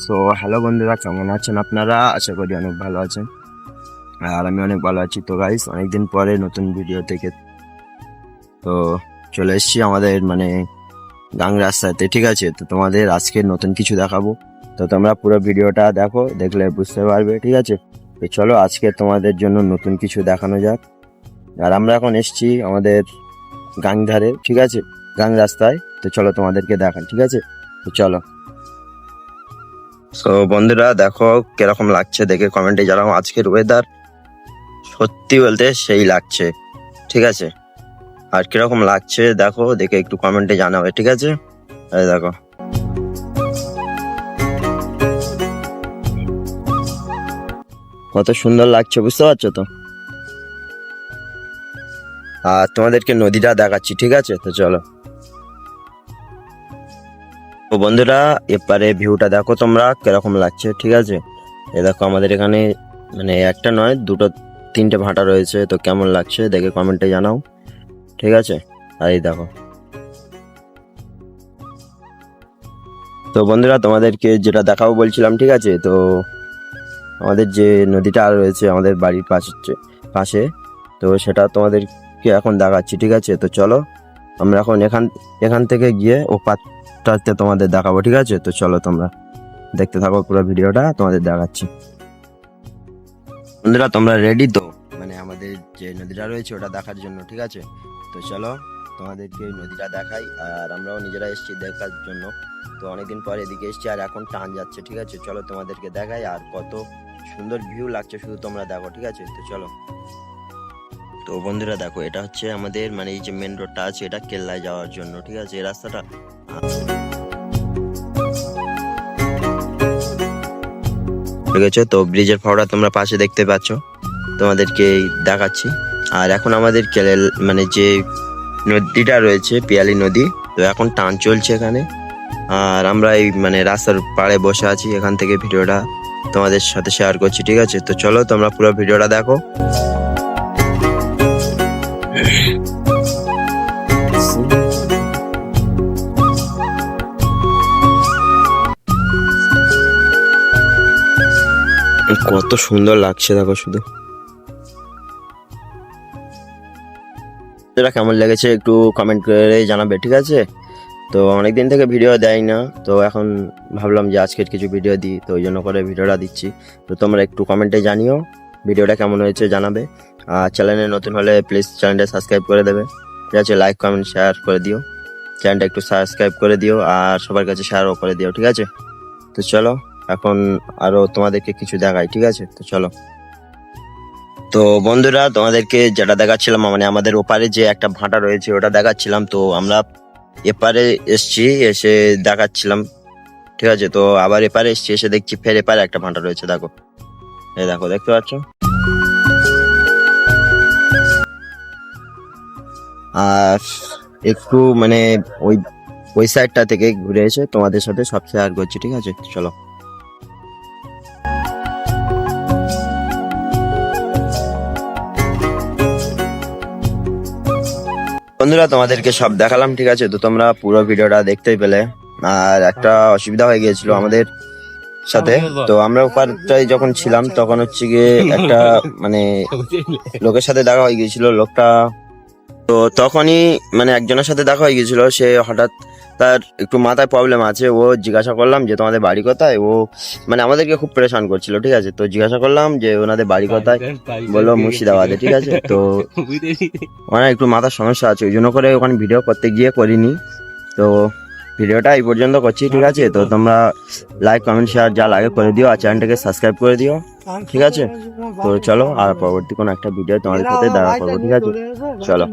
So hello বন্ধুরা, কেমন আছেন আপনারা? আশা করি অনেক ভালো আছেন। আর আমি অনেক ভালো আছি তো গাইস অনেকদিন পরে নতুন ভিডিও থেকে। তো, চলে এসেছি আমাদের মানে গাং রাস্তাতে, ঠিক আছে? তো তোমাদের আজকে নতুন কিছু দেখাবো। তো তোমরা পুরো ভিডিওটা দেখো, দেখলে বুঝতে পারবে, ঠিক আছে? তো চলো আজকে তোমাদের জন্য নতুন কিছু দেখানো যাক। আর আমরা এখন এসছি আমাদের গাং ধারে ঠিক আছে? গাং রাস্তায়। তো চলো তোমাদেরকে দেখান ঠিক আছে? তো চলো। সো বন্ধুরা, দেখো কীরকম লাগছে দেখে কমেন্টে জানাও আজকের ওয়েদার সত্যি বলতে সেই লাগছে, ঠিক আছে? আর কীরকম লাগছে দেখো, দেখে একটু কমেন্টে জানাবে ঠিক আছে? দেখো। কত সুন্দর লাগছে, বুঝতে পারছ তো? আর তোমাদেরকে নদীটা দেখাচ্ছি, ঠিক আছে? তো চলো। তো বন্ধুরা, এপারে ভিউটা দেখো তোমরা, কীরকম লাগছে, ঠিক আছে? এ দেখো আমাদের এখানে মানে একটা নয়, দুটো, তিনটে ভাটা রয়েছে, তো কেমন লাগছে দেখে কমেন্টে জানাও, ঠিক আছে? আর এই দেখো। তো বন্ধুরা, তোমাদেরকে যেটা দেখাবো বলছিলাম, ঠিক আছে? তো আমাদের যে নদীটা রয়েছে, আমাদের বাড়ির পাশে পাশে, তো সেটা তোমাদেরকে এখন দেখাচ্ছি, ঠিক আছে? তো চলো, আমরা এখন এখান এখান থেকে গিয়ে ও পাতটাতে তোমাদের দেখাবো, ঠিক আছে? তো চলো তোমরা দেখতে থাকো পুরো ভিডিওটা, তোমাদের দেখাচ্ছি। বন্ধুরা, তোমরা রেডি তো? মানে আমাদের যে নদীটা রয়েছে ওটা দেখার জন্য, ঠিক আছে? তো চলো তোমাদেরকে নদীটা দেখাই, আর আমরাও নিজেরা এসেছি দেখার জন্য। তো অনেকদিন পর এদিকে এসেছি, আর এখন টান যাচ্ছে, ঠিক আছে? চলো তোমাদেরকে দেখাই, আর কত সুন্দর ভিউ লাগছে, শুধু তোমরা দেখো, ঠিক আছে? তো চলো। তো বন্ধুরা দেখো, এটা হচ্ছে আমাদের মানে এই যে মেন রোডটা আছে, এটা কেল্লায় যাওয়ার জন্য, ঠিক আছে? এই রাস্তাটা ঠিক আছে? তো ব্রিজের ফাওড়া তোমরা পাশে দেখতে পাচ্ছ। তোমাদেরকে দেখাচ্ছি। আর এখন আমাদের কেলেল মানে যে নদীটা রয়েছে, পিয়ালি নদী, তো এখন টান চলছে এখানে। আর আমরা এই মানে রাস্তার পাড়ে বসে আছি, এখান থেকে ভিডিওটা তোমাদের সাথে শেয়ার করছি, ঠিক আছে? তো চলো তোমরা পুরো ভিডিওটা দেখো। কত সুন্দর লাগছে দেখো শুধু। এটা কেমন লেগেছে একটু কমেন্ট করে জানাবে, ঠিক আছে? তো অনেকদিন থেকে ভিডিও দেয় না, তো এখন ভাবলাম যে আজকের কিছু ভিডিও দিই, তো ওই জন্য করে ভিডিওটা দিচ্ছি। তো তোমরা একটু কমেন্টে জানিও ভিডিওটা কেমন হয়েছে জানাবে। আর চ্যানেলে নতুন হলে প্লিজ চ্যানেলটা সাবস্ক্রাইব করে দেবে। ঠিক আছে লাইক কমেন্ট শেয়ার করে দিও। চ্যানেলটা একটু সাবস্ক্রাইব করে দিও, আর সবার কাছে শেয়ারও করে দিও, ঠিক আছে? তো চলো। এখন আরও তোমাদেরকে কিছু দেখাই, ঠিক আছে? তো চলো। তো বন্ধুরা, তোমাদেরকে যেটা দেখাচ্ছিলাম মানে আমাদের ওপারে যে একটা ভাটা রয়েছে, ওটা দেখাচ্ছিলাম। তো আমরা এপারে এসছি, এসে দেখাচ্ছিলাম, ঠিক আছে? তো আবার এপারে এসছি, এসে দেখছি ফের এপারে একটা ভাটা রয়েছে, দেখো। এই দেখো, দেখতে পাচ্ছ? আর একটু মানে ওই ওই সাইডটা থেকে ঘুরে এসে তোমাদের সাথে সব শেয়ার করছি, ঠিক আছে? চলো। বন্ধুরা তোমাদেরকে সব দেখালাম ঠিক আছে? তো তোমরা পুরো ভিডিওটা দেখতেই পেলে। আর একটা অসুবিধা হয়ে গিয়েছিল আমাদের সাথে। তো আমরা ওপারটায় যখন ছিলাম তখন হচ্ছে গিয়ে একটা মানে লোকের সাথে দেখা হয়ে গিয়েছিল লোকটা। তো তখনই মানে একজনের সাথে দেখা হয়ে গিয়েছিল সে হঠাৎ তার একটু মাথায় প্রবলেম আছে। ও জিজ্ঞাসা করলাম যে তোমাদের বাড়ি কোথায়? ও মানে আমাদেরকে খুব পরেশান করছিল ঠিক আছে? তো জিজ্ঞাসা করলাম যে ওনাদের বাড়ি কোথায়? বলল মুর্শিদাবাদে ঠিক আছে? তো ওখানে একটু মাথার সমস্যা আছে ওই জন্য করে ওখানে ভিডিও করতে গিয়ে করিনি। তো ভিডিওটা এই পর্যন্ত করছি ঠিক আছে? তো তোমরা লাইক কমেন্ট শেয়ার যা লাগে করে দিও আর চ্যানেলটাকে সাবস্ক্রাইব করে দিও ঠিক আছে? তো চলো আর পরবর্তী কোনো একটা ভিডিও তোমাদের সাথে দেখা করব ঠিক আছে? চলো।